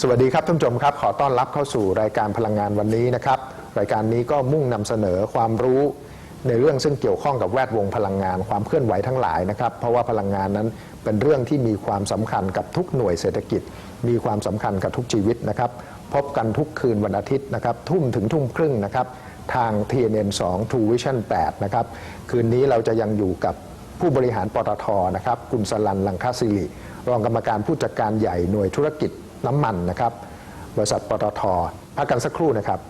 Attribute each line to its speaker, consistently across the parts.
Speaker 1: สวัสดีครับท่านผู้ชมครับ ขอต้อนรับเข้าสู่รายการพลังงานวันนี้นะครับ รายการนี้ก็มุ่งนำเสนอความรู้ในเรื่องซึ่งเกี่ยวข้องกับแวดวงพลังงานความเคลื่อนไหวทั้งหลายนะครับ เพราะว่าพลังงานนั้นเป็นเรื่องที่มีความสำคัญกับทุกหน่วยเศรษฐกิจ มีความสำคัญกับทุกชีวิตนะครับ พบกันทุกคืนวันอาทิตย์นะครับทุ่มถึงทุ่มครึ่งนะครับทาง TNN 2 True Vision 8 นะครับ คืนนี้เราจะยังอยู่กับผู้บริหารปตทนะครับคุณสลันลังคาสิริรองกรรมการผู้จัดการใหญ่หน่วยธุรกิจ น้ำมันนะครับ บริษัทปตทพักกันสักครู่นะครับ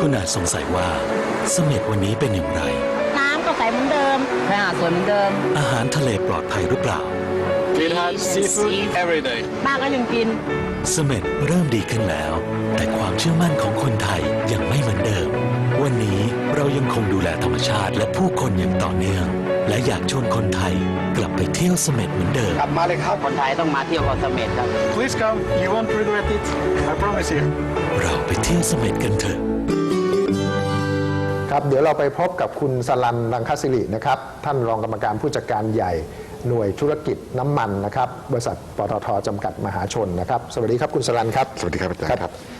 Speaker 2: คุณอาจสงสัยว่าเสม็ดวันนี้เป็นอย่างไร
Speaker 3: น้ำก็ใสเหมือนเดิม
Speaker 4: ชายหาดสวยเหมือนเดิม
Speaker 2: อาหารทะเลปลอดภัยหรือเปล่า
Speaker 5: It has seafood every day.
Speaker 3: ป้าก็ยังกิน
Speaker 2: เสม็ดเริ่มดีขึ้นแล้ว แต่ความเชื่อมั่นของคนไทยยังไม่เหมือนเดิมวันนี้ เรายังคงดูแลธรรมชาติและผู้คนอย่างต่อเนื่อง และอยากชวนคนไทยกลับไปเที่ยวเสม็ดเหมือนเดิม
Speaker 5: กลับมาเลยครับ
Speaker 4: คนไทยต้องมาเที่ยวเกาะเสม็ดครับ
Speaker 5: Please come. You won't regret it. I promise you.
Speaker 2: เราไปเที่ยวเสม็ดกันเถอะ
Speaker 1: ครับเดี๋ยวเราไปพบกับคุณสลันลังคสิรินะครับ ท่านรองกรรมการผู้จัดการใหญ่หน่วยธุรกิจน้ำมันนะครับ บริษัทปตทจำกัดมหาชนนะครับ สวัสดีครับคุณสลันครับ
Speaker 6: สวัสดีครับอาจารย์ครับ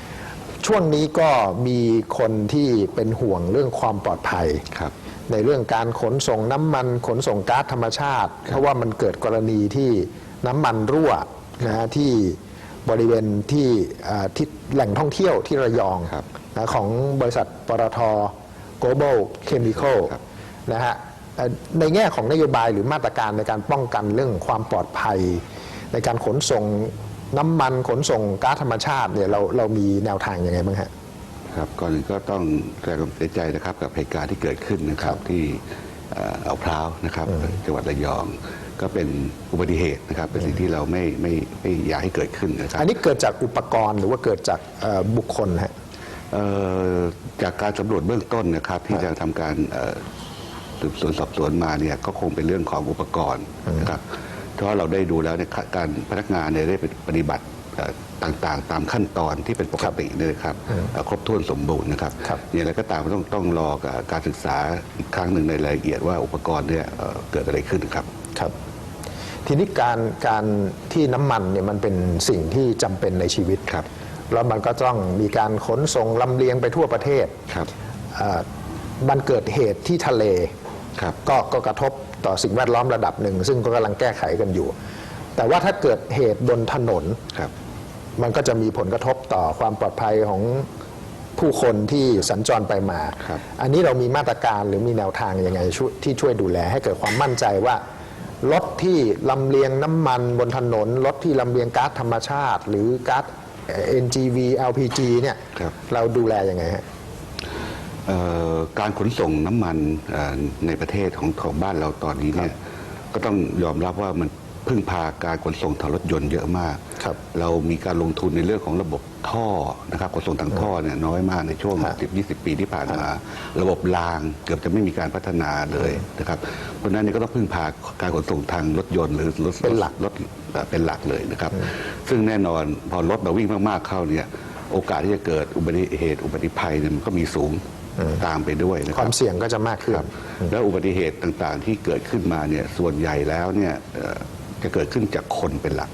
Speaker 1: ช่วงนี้ก็มีคนที่เป็นห่วงเรื่องความปลอดภัย
Speaker 6: ครับ
Speaker 1: ในเรื่องการขนส่งน้ำมันขนส่งก๊าซธรรมชาติ เพราะว่ามันเกิดกรณีที่น้ำมันรั่วนะฮะที่บริเวณที่อ่าที่แหล่งท่องเที่ยวที่ระยอง
Speaker 6: ครับ
Speaker 1: นะของบริษัทปตท global chemical
Speaker 6: ครับ
Speaker 1: นะฮะเอ่อในแง่ของนโยบายหรือมาตรการในการป้องกันเรื่องความปลอดภัย ในการขนส่ง น้ำมันขนส่งก๊าซธรรมชาติเนี่ยเราเรามีแนวทางยังไงบ้างฮะ
Speaker 6: ครับก่อนอื่นก็ต้องแสดงความเสียใจนะครับกับเหตุการณ์ที่เกิดขึ้นนะครับที่เอ่อเอาพร้าวนะครับจังหวัดระยอง ก็เป็นอุบัติเหตุนะครับเป็นสิ่งที่เราไม่ไม่ไม่อยากให้เกิดขึ้นนะครับ
Speaker 1: อันนี้เกิดจากอุปกรณ์หรือว่าเกิดจากเอ่อบุคคลฮะ
Speaker 6: เอ่อจากการสำรวจเบื้องต้นนะครับ ที่จะทำการเอ่อสืบสวนสอบสวนมาเนี่ยก็คงเป็นเรื่องของอุปกรณ์นะครับ เพราะเราได้ดูแล้วเนี่ยการพนักงานเนี่ยได้ปฏิบัติเอ่อต่างๆ ตามขั้นตอนที่เป็นปกติเนี่ยนะครับเอ่อครบถ้วนสมบูรณ์นะครับ
Speaker 1: ครับ
Speaker 6: อย่างไรก็ตามต้องต้องรอการศึกษาอีกครั้งหนึ่งในรายละเอียดว่าอุปกรณ์เนี่ยเอ่อเกิดอะไรขึ้นครับ
Speaker 1: ครับ ทีนี้การการที่น้ำมันเนี่ยมันเป็นสิ่งที่จำเป็นในชีวิต
Speaker 6: ครับ
Speaker 1: แล้วมันก็ต้องมีการขนส่งลำเลียงไปทั่วประเทศ
Speaker 6: ครับ
Speaker 1: เอ่อมันเกิดเหตุที่ทะเล
Speaker 6: ครับ
Speaker 1: ก็ก็กระทบ ต่อสิ่งแวดล้อมระดับหนึ่ง ซึ่งก็กำลังแก้ไขกันอยู่ แต่ว่าถ้าเกิดเหตุบนถนน
Speaker 6: ครับ
Speaker 1: มันก็จะมีผลกระทบต่อความปลอดภัยของผู้คนที่สัญจรไปมา
Speaker 6: ครับ
Speaker 1: อันนี้เรามีมาตรการหรือมีแนวทางยังไงช่วยที่ช่วยดูแลให้เกิดความมั่นใจว่ารถที่ลำเลียงน้ำมันบนถนนรถที่ลำเลียงก๊าซธรรมชาติ หรือก๊าซเอ่อ NGV LPG เนี่ย
Speaker 6: ครับ
Speaker 1: เราดูแลยังไงฮะ
Speaker 6: เอ่อ การขนส่งน้ำมันเอ่อในประเทศของของบ้านเราตอนนี้เนี่ยก็ต้องยอมรับว่ามันพึ่งพาการขนส่งทางรถยนต์เยอะมาก
Speaker 1: ครับ
Speaker 6: เรามีการลงทุนในเรื่องของระบบท่อนะครับขนส่งทางท่อเนี่ยน้อยมากในช่วง
Speaker 1: ฮะ
Speaker 6: 10-20 ปีที่ผ่านมา ระบบรางเกือบจะไม่มีการพัฒนาเลยนะครับ เพราะฉะนั้นเนี่ยก็ต้องพึ่งพาการขนส่งทางรถยนต์หรือรถ
Speaker 1: เป็นหลัก
Speaker 6: รถเอ่อเป็นหลักเลยนะครับ ซึ่งแน่นอนพอรถเราวิ่งมากๆเข้าเนี่ยโอกาสที่จะเกิดอุบัติเหตุอุบัติภัยเนี่ยมันก็มีสูง ตามไปด้วยนะค
Speaker 1: ค
Speaker 6: รั
Speaker 1: วา
Speaker 6: บ
Speaker 1: มเสี่ยงก็จะมากขึ้น
Speaker 6: ครับแล้วอุบัติเหตุต่างๆ ที่เกิดขึ้นมาเนี่ยส่วนใหญ่แล้วเนี่ยเอ่อจะเกิดขึ้นจากคนเป็นหลัก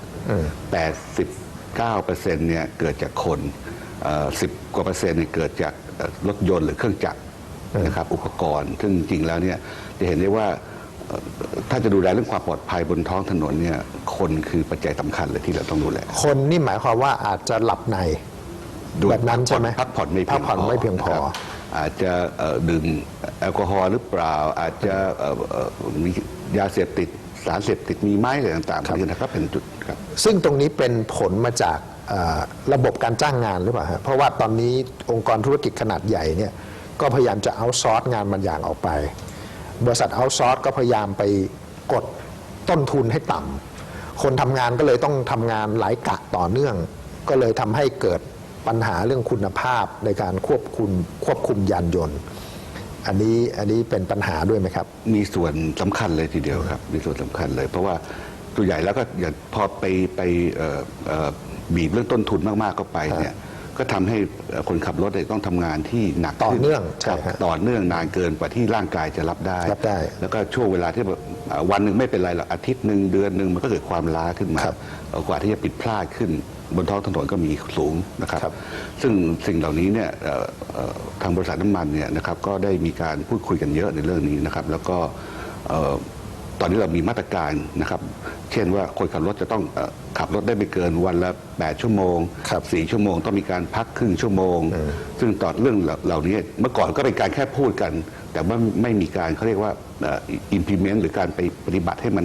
Speaker 6: 89เปอร์เซ็นต์เนี่ยเกิดจากคนเอ่อ10 กว่าเปอร์เซ็นต์เนี่ยเกิดจากเอ่อรถยนต์หรือเครื่องจักรนะครับอุปกรณ์ ซึ่งจริงๆแล้วเนี่ยจะเห็นได้ว่าเอ่อถ้าจะดูแลเรื่องความปลอดภัยบนท้องถนนเนี่ยคนคือปัจจัยสำคัญเลยที่เราต้องดูแล
Speaker 1: คนนี่หมายความว่าอาจจะหลับในแบบนั้นใช่ไหม
Speaker 6: พักผ่อนไม่เพี
Speaker 1: พั
Speaker 6: ย
Speaker 1: ก
Speaker 6: ง
Speaker 1: ผ่อนไม่เพียงพอ
Speaker 6: นะครับ อาจจะเอ่อดื่มแอลกอฮอล์หรือเปล่า อาจจะเอ่อเอ่อมียาเสพติดสารเสพติดมีไหมอะไรต่างๆพวกนี้นะครับเป็นจุดครับ
Speaker 1: ซึ่งตรงนี้เป็นผลมาจากเอ่อระบบการจ้างงานหรือเปล่าฮะเพราะว่าตอนนี้องค์กรธุรกิจขนาดใหญ่เนี่ยก็พยายามจะเอาซอร์สงานบางอย่างออกไป บริษัทเอาซอร์สก็พยายามไปกดต้นทุนให้ต่ำคนทำงานก็เลยต้องทำงานหลายกะต่อเนื่อง ก็เลยทำให้เกิด ปัญหาเรื่องคุณภาพในการควบคุมควบคุมยานยนต์ อันนี้อันนี้เป็นปัญหาด้วยไหมครับ
Speaker 6: มีส่วนสำคัญเลยทีเดียวครับ มีส่วนสำคัญเลย เพราะว่าตัวใหญ่แล้วก็อย่างพอไปไปเอ่อเอ่อบีบเรื่องต้นทุนมากๆเข้าไปเนี่ยก็ก็ทำให้เอ่อคนขับรถเนี่ยต้องทำงานที่หนัก
Speaker 1: ต่อ
Speaker 6: ขึ้
Speaker 1: เนื่องใช่
Speaker 6: ครับ
Speaker 1: ฮะ
Speaker 6: ต่อเนื่องนานเกินกว่าที่ร่างกายจะรับได้
Speaker 1: รับได้
Speaker 6: แล้วก็ช่วงเวลาที่แบบเอ่อวันหนึ่งไม่เป็นไรหรอกอาทิตย์หนึ่งเดือนหนึ่งมันก็เกิดความล้าขึ้นมา
Speaker 1: ครับ
Speaker 6: เอ่อกว่าที่จะผิดพลาดขึ้น บนท้องถนนก็มีสูงนะครับ
Speaker 1: ครับ
Speaker 6: ซึ่งสิ่งเหล่านี้เนี่ยเอ่อเอ่อทางบริษัทน้ำมันเนี่ยนะครับก็ได้มีการพูดคุยกันเยอะในเรื่องนี้นะครับ แล้วก็เอ่อตอนนี้เรามีมาตรการนะครับ เช่นว่าคนขับรถจะต้องเอ่อขับรถได้ไม่เกินวันละ 8 ชั่วโมง
Speaker 1: ครับ
Speaker 6: 4ชั่วโมงต้องมีการพักครึ่งชั่วโมง ซึ่งตอนเรื่องเหล่านี้เมื่อก่อนก็เป็นการแค่พูดกัน แต่ว่าไม่มีการเขาเรียกว่าเอ่อ implement หรือการไปปฏิบัติให้มัน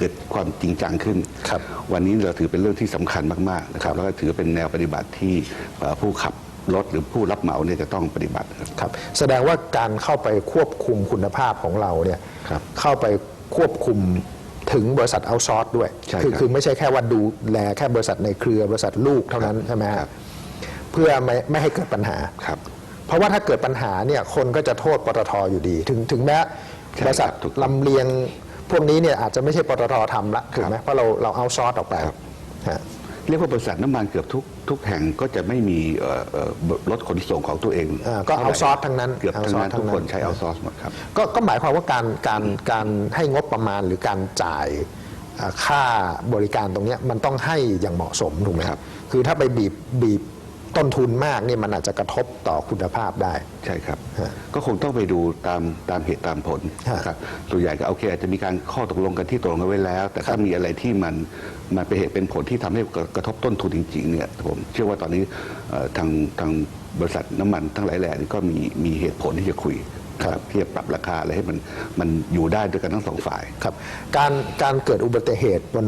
Speaker 6: เกิดความจริงจังขึ้น
Speaker 1: ครับ
Speaker 6: วันนี้เราถือเป็นเรื่องที่สำคัญมากๆนะครับแล้วก็ถือเป็นแนวปฏิบัติที่เอ่อผู้ขับรถหรือผู้รับเหมาเนี่ยจะต้องปฏิบัติครับ
Speaker 1: ครับแสดงว่าการเข้าไปควบคุมคุณภาพของเราเนี่ย
Speaker 6: ครับ
Speaker 1: เข้าไปควบคุมถึงบริษัทเอาซอร์สด้วย
Speaker 6: ใช่
Speaker 1: คือ
Speaker 6: ครับ
Speaker 1: คือไม่ใช่แค่ว่าดูแลแค่บริษัทในเครือบริษัทลูกเท่านั้นใช่ไหมฮะ
Speaker 6: ครับ
Speaker 1: เพื่อไม่ไม่ให้เกิดปัญหา
Speaker 6: ครับ
Speaker 1: เพราะว่าถ้าเกิดปัญหาเนี่ยคนก็จะโทษปตทอยู่ดี ถึงถึงแม้
Speaker 6: ใช่
Speaker 1: บริษัท
Speaker 6: ครับถูกต้อง
Speaker 1: ลำเลียง พวกนี้เนี่ยอาจจะไม่ใช่ปตททำละถูกไหมเพราะเราเราเอาซอร์สออกไป
Speaker 6: ครับ
Speaker 1: ฮะ
Speaker 6: เรียกว่าบริษัทน้ำมันเกือบทุกทุกแห่งก็จะไม่มีเอ่อเอ่อรถขนส่งของตัวเอง
Speaker 1: อ่าก็เอาซอร์สทั้งนั้น
Speaker 6: เกือบทั้งนั้น
Speaker 1: เอาซอร์สทั้
Speaker 6: ทุ
Speaker 1: ง
Speaker 6: ก
Speaker 1: นั้น
Speaker 6: คนใช้เอาซอร์สหมดครับ
Speaker 1: ก็ก็หมายความว่าการการการให้งบประมาณหรือการจ่ายอ่าค่าบริการตรงเนี้ยมันต้องให้อย่างเหมาะสมถูกไหม
Speaker 6: ครับ
Speaker 1: คือถ้าไปบีบบีบ ต้นทุนมากเนี่ยมันอาจจะกระทบต่อคุณภาพได้
Speaker 6: ใช่ครับ
Speaker 1: ฮะ
Speaker 6: ก็คงต้องไปดูตามตามเหตุตามผล
Speaker 1: ฮะ
Speaker 6: นะครับส่วนใหญ่ก็โอเคอาจจะมีการข้อตกลงกันที่ตกลงกันไว้แล้ว แต่
Speaker 1: ครั
Speaker 6: ถ้า
Speaker 1: บ
Speaker 6: มีอะไรที่มันมันเป็นเหตุเป็นผลที่ทำให้กระกระทบต้นทุนจริงๆเนี่ยผมเชื่อว่าตอนนี้เอ่อทางทางบริษัทน้ำมันทั้งหลายแหล่นี่ก็มีมีเหตุผลที่จะคุยนะ ครับที่จะปรับราคาอะไรให้มันมันอยู่ได้ด้วยกันทั้งสองฝ่าย
Speaker 1: ครับ การการเกิดอุบัติเหตุบน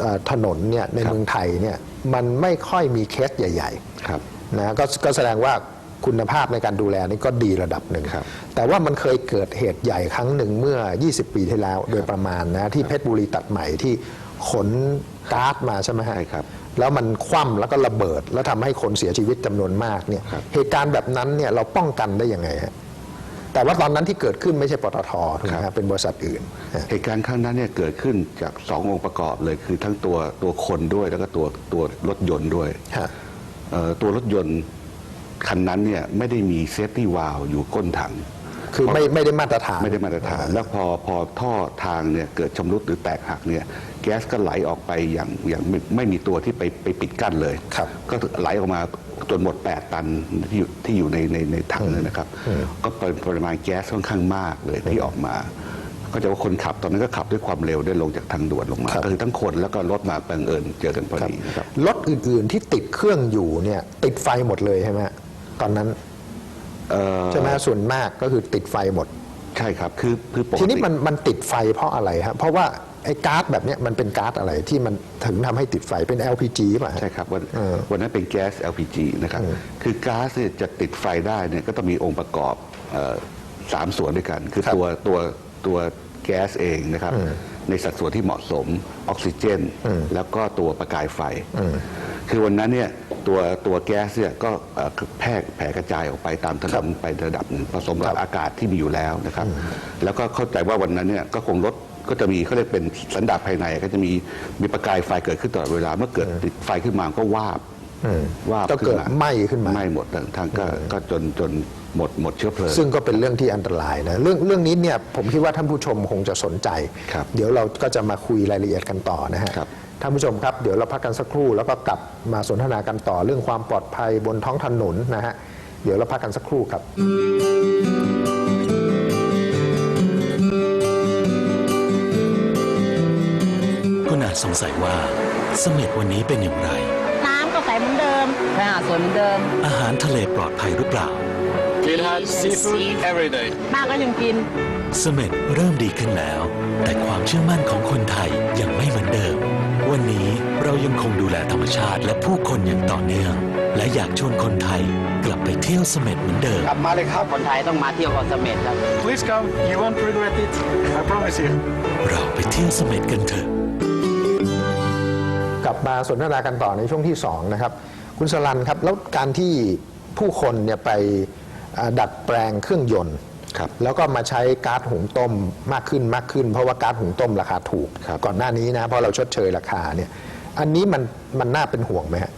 Speaker 1: เอ่อถนนเนี่ยใน
Speaker 6: ครับ
Speaker 1: เมืองไทยเนี่ยมันไม่ค่อยมีเคสใหญ่
Speaker 6: ครับ
Speaker 1: ๆนะก็ก็แสดงว่าคุณภาพในการดูแลนี่ก็ดีระดับหนึ่ง
Speaker 6: ครับ
Speaker 1: แต่ว่ามันเคยเกิดเหตุใหญ่ครั้งหนึ่งเมื่อ 20 ปีที่แล้ว โดยประมาณนะที่เพชรบุรีตัดใหม่ที่ขนก๊าซมาใช่ไหมฮะ
Speaker 6: ใช่ครับ
Speaker 1: แล้วมันคว่ำแล้วก็ระเบิด แล้วทำให้คนเสียชีวิตจำนวนมากเนี่ย
Speaker 6: ครับ
Speaker 1: เหตุการณ์แบบนั้นเนี่ยเราป้องกันได้ยังไงฮะ แต่ว่าตอนนั้นที่เกิดขึ้นไม่ใช่ปตทถูกไหม
Speaker 6: ครั
Speaker 1: ฮะ
Speaker 6: บ
Speaker 1: เป็นบริษัทอื่นฮะ
Speaker 6: เหตุการณ์ครั้งนั้นเนี่ยเกิดขึ้นจากสององค์ประกอบเลยคือทั้งตัวตัวคนด้วยแล้วก็ตัวตัวรถยนต์ด้วย
Speaker 1: ฮะ
Speaker 6: เอ่อตัวรถยนต์คันนั้นเนี่ยไม่ได้มีเซฟตี้วาลอยู่ก้นถัง
Speaker 1: คือไม่ไม่ได้มาตรฐาน
Speaker 6: ไม่ได้มาตรฐาน แล้วพอพอท่อทางเนี่ยเกิดชำรุดหรือแตกหักเนี่ยแก๊สก็ไหลออกไปอย่างอย่างไม่ไม่มีตัวที่ไปไปปิดกั้นเลย
Speaker 1: ครับ
Speaker 6: ก็ไหลออกมา จนหมด 8 ตันที่อยู่ที่อยู่ในในในถังเลยนะครับ ก็เป็นปริมาณแก๊สค่อนข้างมากเลยที่ออกมา ก็จะว่าคนขับตอนนั้นก็ขับด้วยความเร็วได้ลงจากทางด่วนลงมา
Speaker 1: ครับ
Speaker 6: ก็คือทั้งคนแล้วก็รถมาบังเอิญเจอกันพอดีนะครับ
Speaker 1: รถอื่นๆที่ติดเครื่องอยู่เนี่ยติดไฟหมดเลยใช่ไหมฮะตอนนั้น
Speaker 6: เอ่อ
Speaker 1: ใช่ไหมฮะส่วนมากก็คือติดไฟหมด
Speaker 6: ใช่ครับ คือคือปก
Speaker 1: ทีนี้
Speaker 6: ติ
Speaker 1: มันมันติดไฟเพราะอะไรครับเพราะว่า ไอ้ก๊าซแบบเนี้ยมันเป็นก๊าซอะไรที่มันถึงทำให้ติดไฟเป็น LPG ป่ะฮะ
Speaker 6: ใช่ครับวัน
Speaker 1: เออ
Speaker 6: วันนั้นเป็นแก๊ส LPG นะครับ คือก๊าซเนี่ยจะติดไฟได้เนี่ยก็ต้องมีองค์ประกอบเอ่อสามส่วนด้วยกัน คือ
Speaker 1: ครับ
Speaker 6: ตัวตัวตัวแก๊สเองนะครับ ในสัดส่วนที่เหมาะสมออกซิเจน แล้วก็ตัวประกายไฟ คือวันนั้นเนี่ยตัวตัวแก๊สเนี่ยก็เอ่อแพร่แผ่กระจายออกไปตามถนนไประดับหนึ่งผสมกับอากาศที่มีอยู่แล้วนะครับ แล้วก็เข้าใจว่าวันนั้นเนี่ยก็คงลด ก็จะมีเขาเรียกเป็นสันดาปภายในก็จะมีมีประกายไฟเกิดขึ้นตลอดเวลา เมื่อเกิดติดไฟขึ้นมาก็วาบวาบ
Speaker 1: ก็เกิด
Speaker 6: ขึ้นมา
Speaker 1: ไหม้ขึ้นมา
Speaker 6: ไหม้หมดทั้งทางก็ก็จนจนหมดหมดเชื้อเพลิง
Speaker 1: ซึ่งก็เป็นเรื่องที่อันตรายนะเรื่องเรื่องนี้เนี่ยผมคิดว่าท่านผู้ชมคงจะสนใจ
Speaker 6: ครับ
Speaker 1: เดี๋ยวเราก็จะมาคุยรายละเอียดกันต่อนะฮะ
Speaker 6: ครับ
Speaker 1: ท่านผู้ชมครับเดี๋ยวเราพักกันสักครู่แล้วก็กลับมาสนทนากันต่อเรื่องความปลอดภัยบนท้องถนนนะฮะเดี๋ยวเราพักกันสักครู่ครับ
Speaker 2: สงสัยว่าเสม็ดวันนี้เป็นอย่างไร
Speaker 3: น้ำก็ใสเหมือนเดิม
Speaker 4: ถ้าหากสวยเหมือนเดิม
Speaker 2: อาหารทะเลปลอดภัยหรือเปล่า
Speaker 5: It has seafood every day.
Speaker 3: ป้าก็ยังกิน
Speaker 2: เสม็ดเริ่มดีขึ้นแล้ว แต่ความเชื่อมั่นของคนไทยยังไม่เหมือนเดิม วันนี้เรายังคงดูแลธรรมชาติและผู้คนอย่างต่อเนื่อง และอยากชวนคนไทยกลับไปเที่ยวเสม็ดเหมือนเดิม
Speaker 5: กลับมาเลยครับ
Speaker 4: คนไทยต้องมาเที่ยวเกาะเสม็ดครับ
Speaker 5: Please come. You won't regret it. I promise you.
Speaker 2: เราไปเที่ยวเสม็ดกันเถอะ
Speaker 1: กลับ มาสนทนากันต่อในช่วงที่2นะครับคุณสลันครับแล้วการที่ผู้คนเนี่ยไปอ่าดัดแปลงเครื่องยนต์
Speaker 6: ครับ
Speaker 1: แล้วก็มาใช้ก๊าซหุงต้มมากขึ้นมากขึ้น เพราะว่าก๊าซหุงต้มราคาถูก
Speaker 6: ครับ
Speaker 1: ก่อนหน้านี้นะเพราะเราชดเชยราคาเนี่ยอันนี้มันมันน่าเป็นห่วงไหมฮะ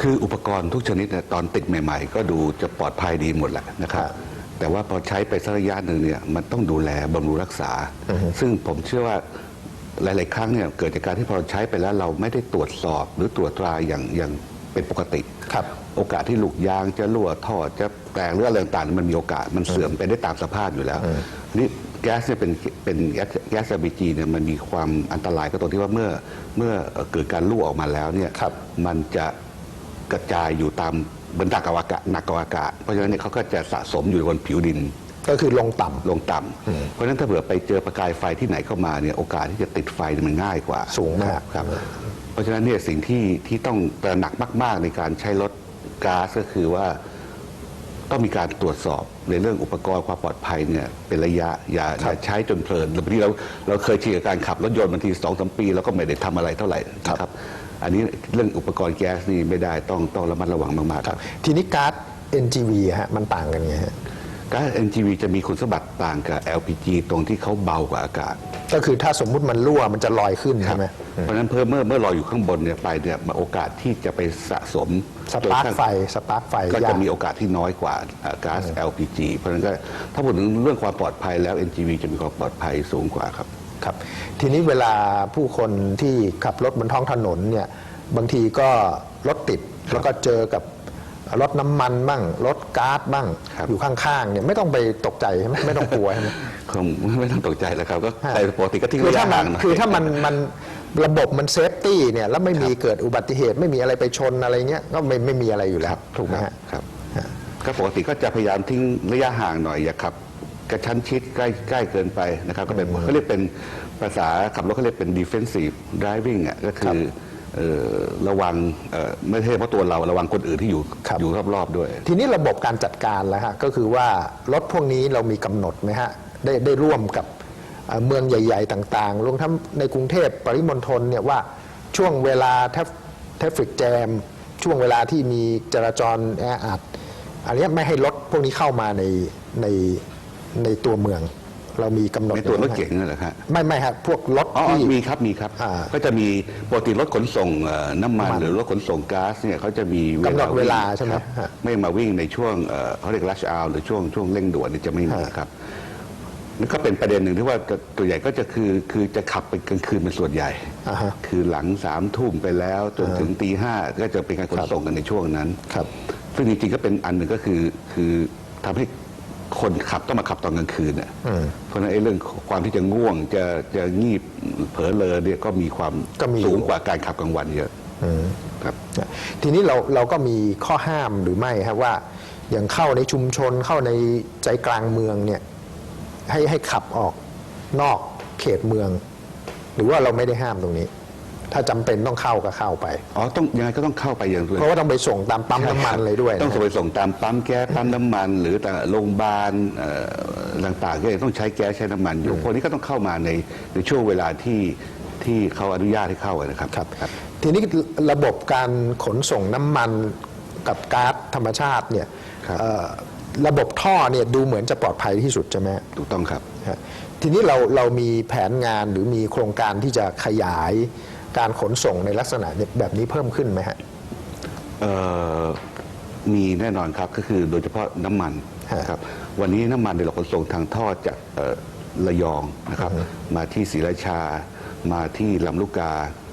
Speaker 6: คืออุปกรณ์ทุกชนิดเนี่ยตอนติดใหม่ ๆ ก็ดูจะปลอดภัยดีหมดแหละนะครับ
Speaker 1: ครับ
Speaker 6: แต่ว่าพอใช้ไปสักระยะหนึ่งเนี่ยมันต้องดูแลบำรุงรักษา ซึ่งผมเชื่อว่า หลาย ๆ ครั้งเนี่ยเกิดจากการที่พอเราใช้ไปแล้วเราไม่ได้ตรวจสอบหรือตรวจตราอย่างอย่างเป็นปกติ
Speaker 1: ครับ
Speaker 6: โอกาสที่ลูกยางจะรั่วท่อจะแตกหรืออะไรต่างๆมันมีโอกาสมันเสื่อมไปได้ตามสภาพอยู่แล้วนี่แก๊สเนี่ยเป็นเป็นแก๊สแก๊ส LPG เนี่ยมันมีความอันตรายก็ตรงที่ว่าเมื่อเมื่อเกิดการรั่วออกมาแล้วเนี่ย
Speaker 1: ครับ
Speaker 6: มันจะกระจายอยู่ตามบนดักอวกาศนักอวกาศเพราะฉะนั้นเนี่ยเขาก็จะสะสมอยู่บนผิวดิน
Speaker 1: ก็คือลงต่ำ
Speaker 6: ลงต่ำ เพราะฉะนั้นถ้าเผื่อไปเจอประกายไฟที่ไหนเข้ามาเนี่ยโอกาสที่จะติดไฟเนี่ยมันง่ายกว่า
Speaker 1: สูงมาก
Speaker 6: ครับ เพราะฉะนั้นเนี่ยสิ่งที่ที่ต้องตระหนักมาก ๆ ในการใช้รถก๊าซก็คือว่าต้องมีการตรวจสอบในเรื่องอุปกรณ์ความปลอดภัยเนี่ยเป็นระยะอย่าอย่าใช้จนเพลินบางทีเราเราเคยชินกับการขับรถยนต์บางทีสองสมปีแล้วก็ไม่ได้ทำอะไรเท่าไหร่นะครับ อันนี้เรื่องอุปกรณ์แก๊สนี่ไม่ได้ต้องต้องระมัดระวังมากๆครับ
Speaker 1: ทีนี้ก๊าซ NGV ฮะมันต่างกันไงฮะ
Speaker 6: ก๊าซ NGV จะมีคุณสมบัติต่างกับ LPG ตรงที่เขาเบากว่าอากาศ
Speaker 1: ก็คือถ้าสมมุติมันรั่วมันจะลอยขึ้น
Speaker 6: ครั
Speaker 1: ใช่
Speaker 6: บ
Speaker 1: ไหม
Speaker 6: เพราะฉะนั้นเพิ่มเมื่อเมื่อลอยอยู่ข้างบนเนี่ยไปเนี่ยโอกาสที่จะไปสะสม
Speaker 1: สปาร์คไฟสปาร์คไฟ
Speaker 6: ก็
Speaker 1: ยา
Speaker 6: จะ
Speaker 1: ก
Speaker 6: มีโอกาสที่น้อยกว่าอ่าก๊าซ LPG เพราะฉะนั้นก็ถ้าพูดถึงเรื่องความปลอดภัยแล้ว NGV จะมีความปลอดภัยสูงกว่าครับ
Speaker 1: ครับ ทีนี้เวลาผู้คนที่ขับรถบนท้องถนนเนี่ยบางทีก็รถติดแล้วก็เจอกับ รถน้ำมันบ้างรถก๊าซบ้าง
Speaker 6: ครับ
Speaker 1: อยู่ข้างๆเนี่ยไม่ต้องไปตกใจใช่ไหมไม่ต้องกลัวใช่ไหม
Speaker 6: คงไม่ต้องตกใจแล้วครับก็
Speaker 1: ฮะ
Speaker 6: ใส่ปกติก็ทิ้ง
Speaker 1: คือ
Speaker 6: ระยะ
Speaker 1: ถ้ามั
Speaker 6: ห่านงหน่อย
Speaker 1: คือถ้ามันมันระบบมันเซฟตี้เนี่ยแล้วไม่มีเกิดอุบัติเหตุไม่มีอะไรไปชนอะไรเงี้ยก็ไม่ไม่มีอะไรอยู่แล้วถูกไหมฮะ
Speaker 6: ครับ
Speaker 1: ฮะ
Speaker 6: ก็ปกติก็จะพยายามทิ้งระยะห่างหน่อยอย่าขับกระชั้นชิดใกล้ใกล้เกินไปนะครับก็เป็นเขาเรียกเป็นภาษาขับรถเขาเรียกเป็น defensive driving อะก็คือเอ่อ ระวังเอ่อไม่ใช่เฉพาะตัวเราระวังคนอื่นที่อยู่
Speaker 1: ครับ
Speaker 6: อยู่รอบๆด้วย
Speaker 1: ทีนี้ระบบการจัดการแล้วฮะก็คือว่ารถพวกนี้เรามีกำหนดไหมฮะได้ได้ร่วมกับเอ่อเมืองใหญ่ ๆ ต่างๆรวมทั้งในกรุงเทพปริมณฑลเนี่ยว่าช่วงเวลาแทฟเทฟฟิกแจม ช่วงเวลาที่มีจราจรแออัดอันเนี้ยไม่ให้รถพวกนี้เข้ามาในในในตัวเมือง เรามีกำหนด
Speaker 6: ในตัวรถ
Speaker 1: ไว้ไหม
Speaker 6: เก๋งนั่นแหละครับ
Speaker 1: ไม่ไม่ครับพวกรถ
Speaker 6: อ๋อ
Speaker 1: ที่
Speaker 6: มีครับมีครับ
Speaker 1: อ่า
Speaker 6: ก็จะมีปกติรถขนส่งเอ่อน้ำมัน
Speaker 1: น้ำมัน
Speaker 6: หรือรถขนส่งก๊าซเนี่ยเขาจะมี
Speaker 1: กำหนดเวลา
Speaker 6: วิ่ง
Speaker 1: ใช่ไหม
Speaker 6: ครับ
Speaker 1: ฮะ
Speaker 6: ไม่มาวิ่งในช่วงเอ่อเขาเรียก rush hour หรือช่วงช่วงเร่งด่วนเนี่ยจะไม่มี
Speaker 1: ฮะ
Speaker 6: ครับนี่ก็เป็นประเด็นหนึ่งที่ว่าตัวใหญ่ก็จะคือคือจะขับไปกลางคืนเป็นส่วนใหญ่
Speaker 1: อ่าฮะ
Speaker 6: คือหลังสามทุ่มไปแล้วจนถึงตีห้าก็จะเป็นการขนส่งกันในช่วงนั้น
Speaker 1: ครับ
Speaker 6: ซึ่งจริงๆก็เป็นอันหนึ่งก็คือคือทำให้ คนขับต้องมาขับตอนกลางคืนเนี่ยเพราะฉะนั้นไอ้เรื่องความที่จะง่วงจะจะงีบเผลอเลอเนี่ยก็มีความ
Speaker 1: ก็มี
Speaker 6: สูงกว่าการขับกลางวันเยอะครับ
Speaker 1: ทีนี้เราเราก็มีข้อห้ามหรือไม่ครับว่าอย่างเข้าในชุมชนเข้าในใจกลางเมืองเนี่ยให้ให้ขับออกนอกเขตเมือง หรือว่าเราไม่ได้ห้ามตรงนี้ ถ้าจำเป็นต้องเข้าก็เข้าไป
Speaker 6: อ๋อต้องยังไงก็ต้องเข้าไปอย่างเดียว
Speaker 1: เพราะว่าต้องไปส่งตามปั๊มน้ำมันเลยด้วยนะ
Speaker 6: ต้องส่งไปส่งตามปั๊มแก๊สปั๊มน้ำมันหรือแต่โรงพยาบาลเอ่อต่างๆก็ยังต้องใช้แก๊สใช้น้ำมันอยู่พวกนี้ก็ต้องเข้ามาในในช่วงเวลาที่ที่เขาอนุญาตให้เข้าอะนะครับ
Speaker 1: ครับ ทีนี้ระบบการขนส่งน้ำมันกับก๊าซธรรมชาติเนี่ย
Speaker 6: ครับ
Speaker 1: เอ่อระบบท่อเนี่ยดูเหมือนจะปลอดภัยที่สุดใช่ไหม
Speaker 6: ถูกต้องครับ
Speaker 1: ฮะทีนี้เราเรามีแผนงานหรือมีโครงการที่จะขยาย การขนส่งในลักษณะแบบนี้เพิ่มขึ้นไหมฮะ
Speaker 6: เอ่อมีแน่นอนครับก็คือโดยเฉพาะน้ำมัน
Speaker 1: ฮะ
Speaker 6: นะครับวันนี้น้ำมันในยเราขนส่งทางท่อจากเอ่อระยองนะครับมาที่ศรีราชา มาที่ลำลูกกา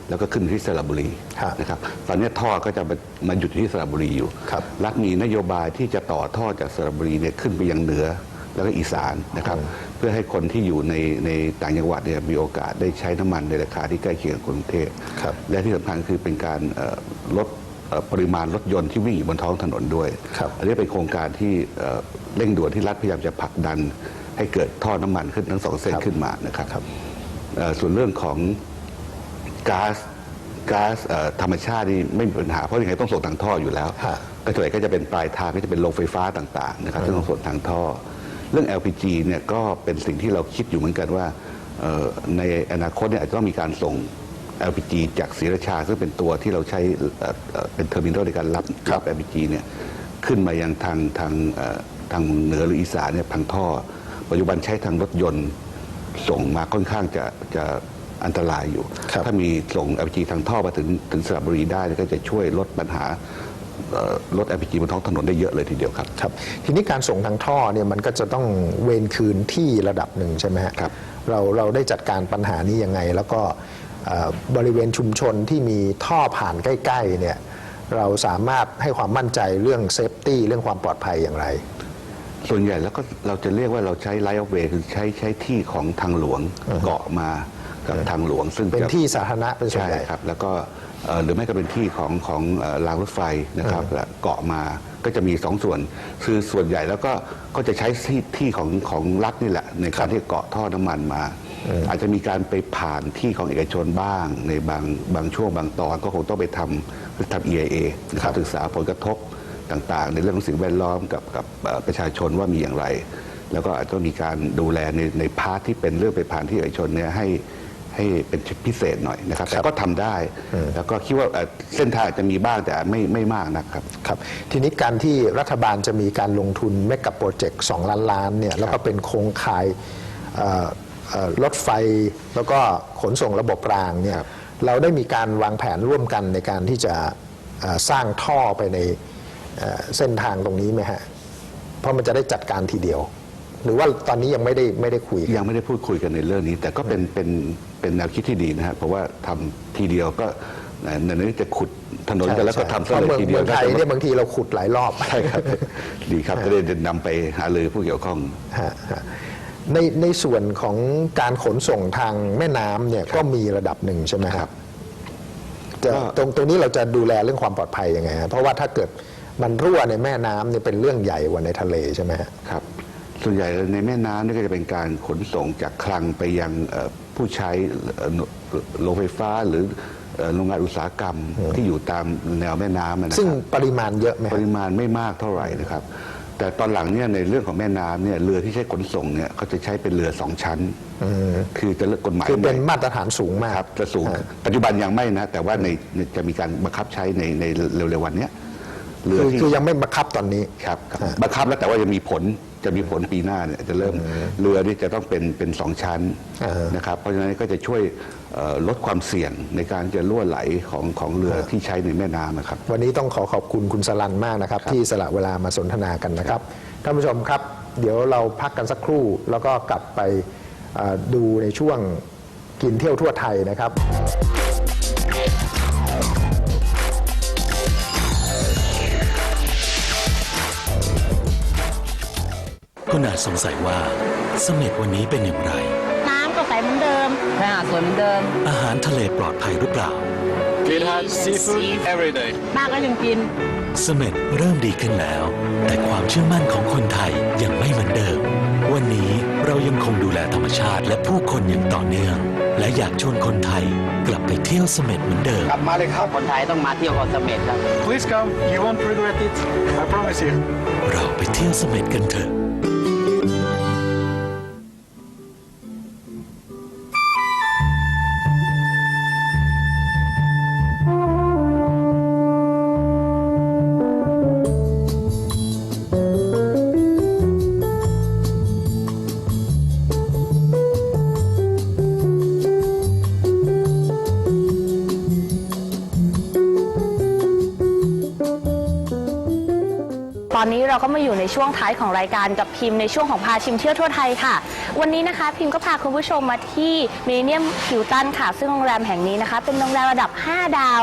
Speaker 6: แล้วก็ขึ้นที่สระบุรี
Speaker 1: ฮะ
Speaker 6: นะครับตอนนี้ท่อก็จะมามาหยุดที่สระบุรีอยู่
Speaker 1: ครับ
Speaker 6: รัฐมีนโยบายที่จะต่อท่อจากสระบุรีเนี่ยขึ้นไปยังเหนือ แล้วก็อีสานนะครับ เพื่อให้คนที่อยู่ในในต่างจังหวัดเนี่ยมีโอกาสได้ใช้น้ำมันในราคาที่ใกล้เคียงกับกรุงเทพ
Speaker 1: ครับ
Speaker 6: และที่สำคัญคือเป็นการเอ่อลดเอ่อปริมาณรถยนต์ที่วิ่งอยู่บนท้องถนนด้วย
Speaker 1: ครับ
Speaker 6: อันนี้เป็นโครงการที่เอ่อเร่งด่วนที่รัฐพยายามจะผลักดัน ให้เกิดท่อน้ำมันขึ้นทั้งสองเส้น
Speaker 1: ครับ
Speaker 6: ขึ้นมานะครับ
Speaker 1: ครับ
Speaker 6: เอ่อส่วนเรื่องของก๊าซก๊าซเอ่อธรรมชาตินี่ไม่มีปัญหาเพราะยังไงต้องส่งทางท่ออยู่แล้ว
Speaker 1: ฮะ
Speaker 6: ก็ส่วนใหญ่ก็จะเป็นปลายทางก็จะเป็นโรงไฟฟ้าต่างๆนะครับซึ่งต้องส่งทางท่อ เรื่อง LPG เนี่ยก็เป็นสิ่งที่เราคิดอยู่เหมือนกันว่าเอ่อในอนาคตเนี่ยอาจจะต้องมีการส่ง LPG จากศรีราชาซึ่งเป็นตัวที่เราใช้เอ่อเอ่อเป็นเทอร์มินอลในการรับรับ LPG เนี่ยขึ้นมายังทางทางเอ่อทางเหนือหรืออีสานเนี่ยทางท่อ ปัจจุบันใช้ทางรถยนต์ส่งมาค่อนข้างจะจะอันตรายอยู่
Speaker 1: ครับ
Speaker 6: ถ้ามีส่ง LPG ทางท่อมาถึงถึงสระบุรีได้เนี่ยก็จะช่วยลดปัญหา เอ่อลด LPG บนท้องถนนได้เยอะเลยทีเดียวครับ
Speaker 1: ครับ ทีนี้การส่งทางท่อเนี่ยมันก็จะต้องเวนคืนที่ระดับหนึ่งใช่ไหมฮะ
Speaker 6: ครับ
Speaker 1: เราเราได้จัดการปัญหานี้ยังไง แล้วก็เอ่อบริเวณชุมชนที่มีท่อผ่านใกล้ๆเนี่ยเราสามารถให้ความมั่นใจเรื่องเซฟตี้เรื่องความปลอดภัยอย่างไร
Speaker 6: ส่วนใหญ่แล้วก็เราจะเรียกว่าเราใช้ไลท์ออฟเวคือใช้ใช้ที่ของทางหลวงเกาะมากับทางหลวง ซึ่ง
Speaker 1: เป็น
Speaker 6: จะ
Speaker 1: ที่สาธารณะเป็นส่วน
Speaker 6: ใช่
Speaker 1: ใหญ่
Speaker 6: ครับ แล้วก็เอ่อ หรือไม่ก็เป็นที่ของของเอ่อรางรถไฟนะครับและเกาะมาก็จะมีสองส่วน คือส่วนใหญ่แล้วก็ก็จะใช้ที่ที่ของของรัฐนี่แหละ ในการที่เกาะท่อน้ำมันมา อาจจะมีการไปผ่านที่ของเอกชนบ้าง ในบางบางช่วงบางตอนก็คงต้องไปทำทำ EIA นะครับศึกษาผลกระทบต่างๆ ในเรื่องของสิ่งแวดล้อมกับกับเอ่อประชาชนว่ามีอย่างไร แล้วก็อาจจะมีการดูแลในในพาร์ทที่เป็นเรื่องไปผ่านที่เอกชนเนี่ยให้ ให้เป็นพิเศษหน่อยนะครับแต่ก็ทำได้ แล้วก็คิดว่าเอ่อเส้นทางอาจจะมีบ้างแต่ไม่ไม่มากนะครับ
Speaker 1: ครับ ทีนี้การที่รัฐบาลจะมีการลงทุนเมกะโปรเจกต์2ล้านล้านเนี่ยแล้วก็เป็นโครงข่ายเอ่อเอ่อรถไฟแล้วก็ขนส่งระบบรางเนี่ยเราได้มีการวางแผนร่วมกันในการที่จะเอ่อสร้างท่อไปในเอ่อเส้นทางตรงนี้ไหมฮะ เพราะมันจะได้จัดการทีเดียว หรือว่าตอนนี้ยังไม่ได้ไม่ได้คุยกัน
Speaker 6: ยังไม่ได้พูดคุยกันในเรื่องนี้ แต่ก็เป็นเป็น เป็นแนวคิดที่ดีนะครับเพราะว่าทำทีเดียวก็ในนี้จะขุดถนนกันแล้วก็ทำ
Speaker 1: เพ
Speaker 6: ซะ
Speaker 1: ราะ
Speaker 6: เลย
Speaker 1: เมือง
Speaker 6: ทีเดี
Speaker 1: เมื
Speaker 6: ยว
Speaker 1: องไทยเนี่ยบางทีเราขุดหลายรอบ
Speaker 6: ใช่ครับ ดีครับจะได้นำไปหารือผู้เกี่ยวข้อง
Speaker 1: ฮะฮะในในส่วนของการขนส่งทางแม่น้ำเนี่ยก็มีระดับหนึ่งใช่ไหมครับจะ
Speaker 6: ก็
Speaker 1: ตรงตรงนี้เราจะดูแลเรื่องความปลอดภัยยังไงฮะเพราะว่าถ้าเกิดมันรั่วในแม่น้ำเนี่ยเป็นเรื่องใหญ่กว่าในทะเลใช่ไหมฮะ
Speaker 6: ครับ ส่วนใหญ่ในแม่น้ำนี่ก็จะเป็นการขนส่งจากคลังไปยังเอ่อผู้ใช้เอ่อโรงไฟฟ้าหรือเอ่อโรงงานอุตสาหกรรมที่อยู่ตามแนวแม่น้ำอะนะ
Speaker 1: ซึ่ง
Speaker 6: ครับ
Speaker 1: ปริมาณเยอะไหม
Speaker 6: ป
Speaker 1: ฮะ
Speaker 6: ริมาณไม่มากเท่าไหร่นะครับ แต่ตอนหลังเนี่ยในเรื่องของแม่น้ำเนี่ยเรือที่ใช้ขนส่งเนี่ยเขาจะใช้เป็นเรือสองชั้นคือจะเลือกกฎหมาย
Speaker 1: คือเป็น
Speaker 6: ใหม่
Speaker 1: มาตรฐานสูงมาก
Speaker 6: ครับจะสูง
Speaker 1: ฮะ
Speaker 6: ปัจจุบันยังไม่นะ แต่ว่าในในจะมีการบังคับใช้ในในเร็วๆวันเนี้ยเรือ
Speaker 1: คือ
Speaker 6: ที่
Speaker 1: คือยังไม่บังคับตอนนี้
Speaker 6: ครับครับบังคับแล้วแต่ว่าจะมีผล จะมีผลปีหน้าเนี่ยจะเริ่มเรือนี่จะต้องเป็นเป็นสองชั้น
Speaker 1: อ่าฮะ
Speaker 6: นะครับเพราะฉะนั้นก็จะช่วยเอ่อลดความเสี่ยงในการจะล่วไหลของของเรือที่ใช้ในแม่น้ำนะครับ
Speaker 1: วันนี้ต้องขอขอบคุณคุณสลันมากนะครับ ที่สละเวลามาสนทนากันนะครับท่านผู้ชมครับ เดี๋ยวเราพักกันสักครู่ แล้วก็กลับไปเอ่อดูในช่วงกินเที่ยวทั่วไทยนะครับ
Speaker 2: คุณอาจสงสัยว่าเสม็ดวันนี้เป็นอย่างไร
Speaker 3: น้ำก็ใสเหมือนเดิม
Speaker 4: ชายหาดสวยเหมือนเดิม
Speaker 2: อาหารทะเลปลอดภัยหรือเปล่า
Speaker 5: It has seafood every day.
Speaker 3: ป้าก็ยังกิน
Speaker 2: เสม็ดเริ่มดีขึ้นแล้ว แต่ความเชื่อมั่นของคนไทยยังไม่เหมือนเดิม วันนี้เรายังคงดูแลธรรมชาติและผู้คนอย่างต่อเนื่อง และอยากชวนคนไทยกลับไปเที่ยวเสม็ดเหมือนเดิม
Speaker 5: กลับมาเลยครับ
Speaker 4: คนไทยต้องมาเที่ยวเกาะเสม็ดครับ
Speaker 5: Please come. You won't regret it. I promise you.
Speaker 2: เราไปเที่ยวเสม็ดกันเถอะ
Speaker 7: เราก็มาอยู่ในช่วงท้ายของรายการกับพิมพ์ในช่วงของพาชิมเที่ยวทั่วไทยค่ะ วันนี้นะคะพิมพ์ก็พาคุณผู้ชมมาที่เมเนียมฮิวตันค่ะ ซึ่งโรงแรมแห่งนี้นะคะ เป็นโรงแรมระดับ 5 ดาว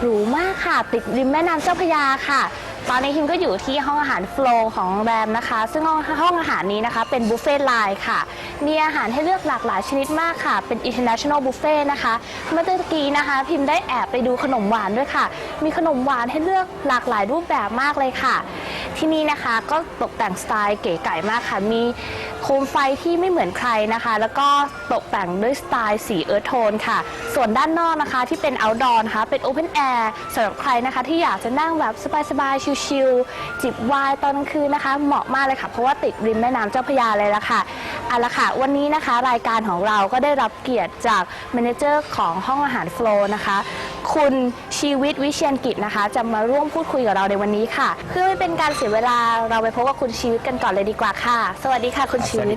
Speaker 7: หรูมากค่ะ ติดริมแม่น้ำเจ้าพระยาค่ะ ตอนนี้พิมก็อยู่ที่ห้องอาหารโฟล์ของโรงแรมนะคะ ซึ่งห้องห้องอาหารนี้นะคะเป็นบุฟเฟ่ต์ไลน์ค่ะ มีอาหารให้เลือกหลากหลายชนิดมากค่ะ เป็น international buffet นะคะ เมื่อตะกี้นะคะ พิมพ์ได้แอบไปดูขนมหวานด้วยค่ะ มีขนมหวานให้เลือกหลากหลายรูปแบบมากเลยค่ะ ที่นี่นะคะก็ตกแต่งสไตล์เก๋ไก๋มากค่ะ มีโคมไฟที่ไม่เหมือนใครนะคะ แล้วก็ตกแต่งด้วยสไตล์สีเอิร์ธโทนค่ะ ส่วนด้านนอกนะคะที่เป็น outdoor นะคะเป็น open air สำหรับใครนะคะที่อยากจะนั่งแบบสบายๆชิลๆจิบไวน์ตอนกลางคืนนะคะ เหมาะมากเลยค่ะ เพราะว่าติดริมแม่น้ำเจ้าพระยาเลยละค่ะเอาละค่ะ วันนี้นะคะ รายการของเราก็ได้รับเกียรติจากเมเนเจอร์ของห้องอาหารโฟล์นะคะ คุณชีวิตวิเชียนกิจนะคะ จะมาร่วมพูดคุยกับเราในวันนี้ค่ะ เพื่อไม่เป็นการเสียเวลาเราไปพบกับคุณชีวิตกันก่อนเลยดีกว่าค่ะ สวัสดีค่ะ คุณชีวิต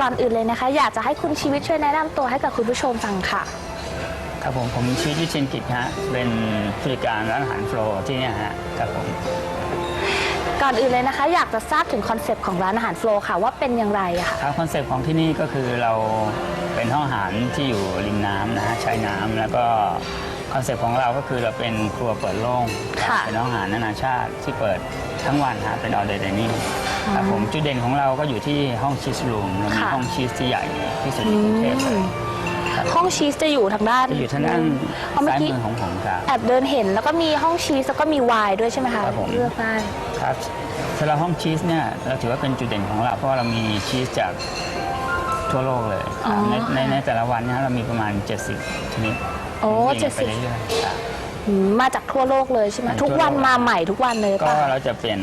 Speaker 7: ก่อนอื่นเลยนะคะ อยากจะให้คุณชีวิตช่วยแนะนำตัวให้กับคุณผู้ชมฟังค่ะ
Speaker 8: ครับผมผมชื่อยุทธเชนกิจฮะเป็นผู้จัดการร้านอาหารโฟลว์ที่เนี่ยฮะครับผม
Speaker 7: ก่อนอื่นเลยนะคะ อยากจะทราบถึงคอนเซปต์ของร้านอาหารโฟล์ค่ะว่าเป็นอย่างไรอะค่ะ
Speaker 8: ครับคอนเซปต์ของที่นี่ก็คือเราเป็นห้องอาหารที่อยู่ริมน้ำนะฮะชายน้ำแล้วก็คอนเซปต์ของเราก็คือเราเป็นครัวเปิดโล่ง
Speaker 7: ค่ะ
Speaker 8: เป็นห้องอาหารนานาชาติที่เปิดทั้งวันฮะเป็นออเดอร์ไดนิ่งครับผมจุดเด่นของเราก็อยู่ที่ห้องชีสรูมเรามี
Speaker 7: ค่ะ
Speaker 8: ห้องชีสที่ใหญ่ที่สุดในกรุงเทพเลย
Speaker 7: ห้องชีสจะอยู่ทางด้าน
Speaker 8: จะอยู่ทางด้าน
Speaker 7: เพราะเมื่อ
Speaker 8: ซ้าย
Speaker 7: กี้
Speaker 8: มือของผมครับ
Speaker 7: แอบเดินเห็น แล้วก็มีห้องชีสแล้วก็มีไวน์ด้วยใช่ไหมคะ
Speaker 8: ครับผม
Speaker 7: เลือกได้
Speaker 8: ครับสำหรับห้องชีสเนี่ยเราถือว่าเป็นจุดเด่นของเราเพราะว่าเรามีชีสจากทั่วโลกเลยครับ
Speaker 7: อ๋อ
Speaker 8: ในใน
Speaker 7: ค่ะ
Speaker 8: ในแต่ละวันเนี่ยเรามีประมาณ 70 ชนิด
Speaker 7: โอ้
Speaker 8: วิ่ง
Speaker 7: เจ็ด
Speaker 8: ไป
Speaker 7: สิบ
Speaker 8: เรื่อยๆครับ
Speaker 7: มาจากทั่วโลกเลยใช่ไหม
Speaker 8: จาก
Speaker 7: ทุกวัน
Speaker 8: ทั่วโลก
Speaker 7: มาใหม่ทุกวันเลย
Speaker 8: ก็
Speaker 7: ป่ะ
Speaker 8: เราจะเปลี่ยน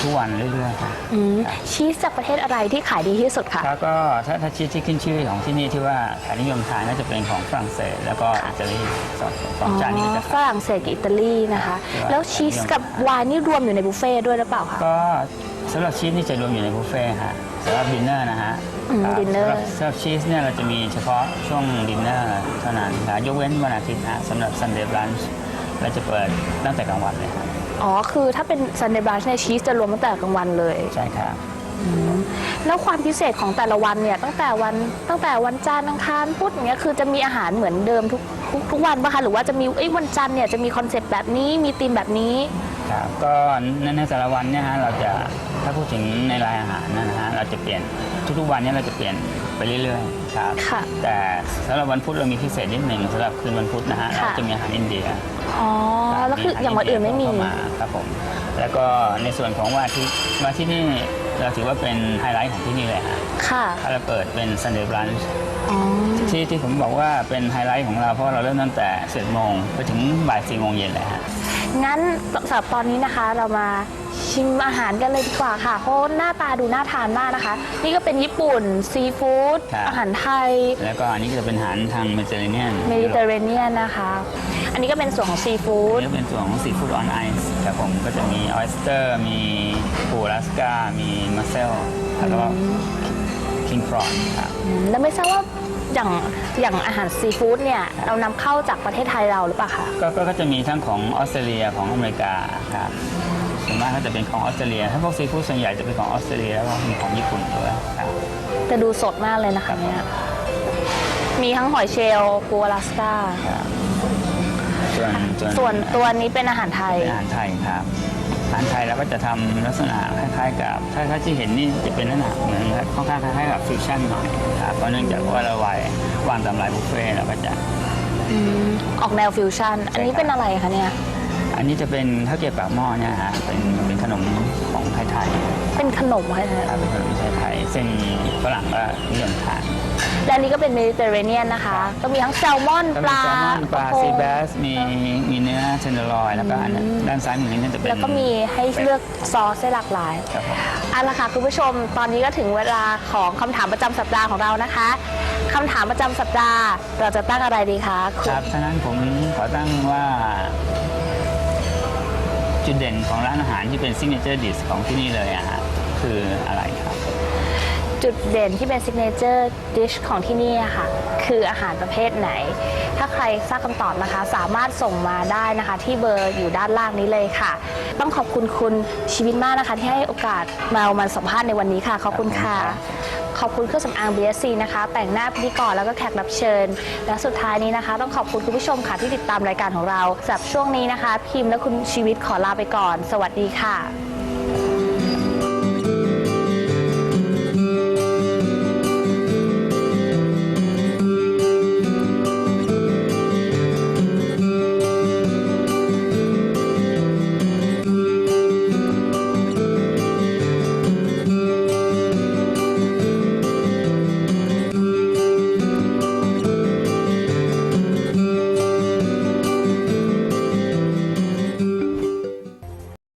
Speaker 8: ทุกวันเรื่อยๆครับ
Speaker 7: อืมชีสจากประเทศอะไรที่ขายดีที่สุดค่ะ
Speaker 8: แล้วก็ถ้าถ้าชีสที่ขึ้นชื่อของที่นี่ที่ว่าขายนิยมทานก็จะเป็นของฝรั่งเศสแล้วก็อิตาลีสองสองจานนี้ก็จะ
Speaker 7: ฝ
Speaker 8: ขาย
Speaker 7: รั่งเศสกับอิตาลีนะคะ
Speaker 8: ครับ
Speaker 7: แล้วชีสกับไวน์นี่รวมอยู่ในบุฟเฟ่ต์ด้วยหรือเปล่าคะ
Speaker 8: ก็สำหรับชีสนี่จะรวมอยู่ในบุฟเฟ่ต์ฮะสำหรับดินเนอร์นะฮะ
Speaker 7: อืม
Speaker 8: ครับ
Speaker 7: ดินเนอร์
Speaker 8: สำหรับสำหรับชีสเนี่ยเราจะมีเฉพาะช่วงดินเนอร์เท่านั้นครับยกเว้นวันอาทิตย์ฮะสำหรับซันเดย์บลันช์เราจะเปิดตั้งแต่กลางวันเลยครับ
Speaker 7: อ๋อ คือถ้าเป็นซันเดย์บรันช์ในชีสจะรวมตั้งแต่กลางวันเลย
Speaker 8: ใช่ครับ
Speaker 7: แล้วความพิเศษของแต่ละวันเนี่ยตั้งแต่วันตั้งแต่วันจันทร์อังคารพุธอย่างเงี้ยคือจะมีอาหารเหมือนเดิมทุกทุกทุกวันปะคะหรือว่าจะมีเอ้ยวันจันทร์เนี่ยจะมีคอนเซปต์แบบนี้มีธีมแบบนี้
Speaker 8: ครับก็ในในแต่ละวันเนี่ยฮะเราจะถ้าพูดถึงในรายอาหารนะฮะเราจะเปลี่ยนทุกๆวันเนี่ยเราจะเปลี่ยนไปเรื่อยๆครับ
Speaker 7: ค่ะ
Speaker 8: แต่สำหรับวันพุธเรามีพิเศษนิดหนึ่งสำหรับคืนวันพุธนะฮะ
Speaker 7: ค่ะ
Speaker 8: เราจะมีอาหารอินเดีย
Speaker 7: อ๋อแล้วคืออย่างวันอื่นไม่มี
Speaker 8: เข้ามาครับผมแล้วก็ในส่วนของวันอาทิตย์วันอาที่นี่ เราถือว่าเป็นไฮไลท์ของที่นี่เลยฮะ
Speaker 7: ค่ะ
Speaker 8: ถ้าเราเปิดเป็น Sunday brunch
Speaker 7: อ๋อ
Speaker 8: ที่ที่ผมบอกว่าเป็นไฮไลท์ของเราเพราะว่าเราเริ่มตั้งแต่11โมงไปถึงบ่าย4โมงเย็นเลยฮะ
Speaker 7: งั้นสำหรับตอนนี้นะคะเรามาชิมอาหารกันเลยดีกว่าค่ะ เพราะหน้าตาดูน่าทานมากนะคะ นี่ก็เป็นญี่ปุ่นซีฟู้ด
Speaker 8: ครับ
Speaker 7: อาหารไทย
Speaker 8: แล้วก็อันนี้ก็จะเป็นอาหารทางเมดิเตอร์เรเนียน
Speaker 7: เมดิเตอร์เรเนียนนะคะอั นนี้ก็เป็นส่วนของซีฟู้ด
Speaker 8: นี่ก็เป็นส่วนของซีฟู้ดออนไอซ์ครับผมก็จะมีออ s สเตอร์มีปูอลาสกามีมาเซลแล้วก็คิงฟรอนครับ
Speaker 7: แล้วไม่ทราบว่าอย่างอย่างอาหารซีฟู้ดเนี่ยเรานำเข้าจากประเทศไทยเราหรือเปล่าคะ
Speaker 8: ก็ก็ก็จะมีทั้งของออสเตรเลียของอเมริกาครับส่วนมากก็จะเป็นของออสเตรเลียถ้าพวกซีฟู้ดส่วนใหญ่จะเป็นของออสเตรเลียแล้วก็มีของญี่ปุ่นด้วยครับ
Speaker 7: แต่ดูสดมากเลยนะคะเนี่ยมีทั้งหอยเชลล์ปูอลาสกา
Speaker 8: ครับ ส่วน
Speaker 7: ส่วนตัวนี้เป็นอาหารไทย
Speaker 8: เป็นอาหารไทยครับอาหารไทยเราก็จะทำลักษณะคล้ายๆกับถ้าถ้าที่เห็นนี่จะเป็นลักษณะเหมือนค่อนข้างคล้ายๆกับฟิวชั่นหน่อยครับเพราะเนื่องจากว่าเราวายวางตามรายบุฟเฟ่ต์เราก็จะ
Speaker 7: ออกแนวฟิวชั่น อันนี้
Speaker 8: ใช่ครับ
Speaker 7: เป็นอะไรคะเนี่ย
Speaker 8: อันนี้จะเป็นข้าวเกรี๊ยวปากหม้อเนี่ยฮะเป็นเป็นขนมของไทยๆ
Speaker 7: เป็นขนมค่ะ
Speaker 8: ครับเป็นขนมไทยๆซึ่งฝรั่งก็นิยมทาน
Speaker 7: และอันนี้ก็เป็นเมดิเตอร์เรเนียนนะคะ ก็มีทั้งแซลมอน
Speaker 8: ก็
Speaker 7: ป
Speaker 8: มี
Speaker 7: ลา
Speaker 8: แซลมอนปลา
Speaker 7: โอ้โห
Speaker 8: ซีแบสมีมีเนื้อเทนเดอร์ลอย แล้วก็อันนั้นด้านซ้ายมือนี่จะเป็น
Speaker 7: แล้วก็มีให้เลือกซอสได้หลากหลาย
Speaker 8: ครับผม
Speaker 7: เอาละค่ะคุณผู้ชมตอนนี้ก็ถึงเวลาของคำถามประจำสัปดาห์ของเรานะคะคำถามประจำสัปดาห์ เราจะตั้งอะไรดีคะคุ
Speaker 8: ค
Speaker 7: ณ
Speaker 8: รับฉะนั้นผมขอตั้งว่า จุดเด่นของร้านอาหารที่เป็นซิกเนเจอร์ดิสของที่นี่เลยอะฮะคืออะไรครับ
Speaker 7: จุดเด่นที่เป็นซิกเนเจอร์ดิชของที่นี่อะค่ะ คืออาหารประเภทไหน ถ้าใครทราบคำตอบนะคะ สามารถส่งมาได้นะคะ ที่เบอร์อยู่ด้านล่างนี้เลยค่ะ ต้องขอบคุณคุณชีวิตมากนะคะ ที่ให้โอกาสมาเอามาสัมภาษณ์ในวันนี้ค่ะ ขอบคุณค่ะ ขอบคุณเครื่องสำอาง BSC นะคะ แต่งหน้าพิธีกรแล้วก็แขกรับเชิญ และสุดท้ายนี้นะคะ ต้องขอบคุณคุณผู้ชมค่ะที่ติดตามรายการของเราสำหรับช่วงนี้นะคะ พิมพ์และคุณชีวิตขอลาไปก่อน สวัสดีค่ะ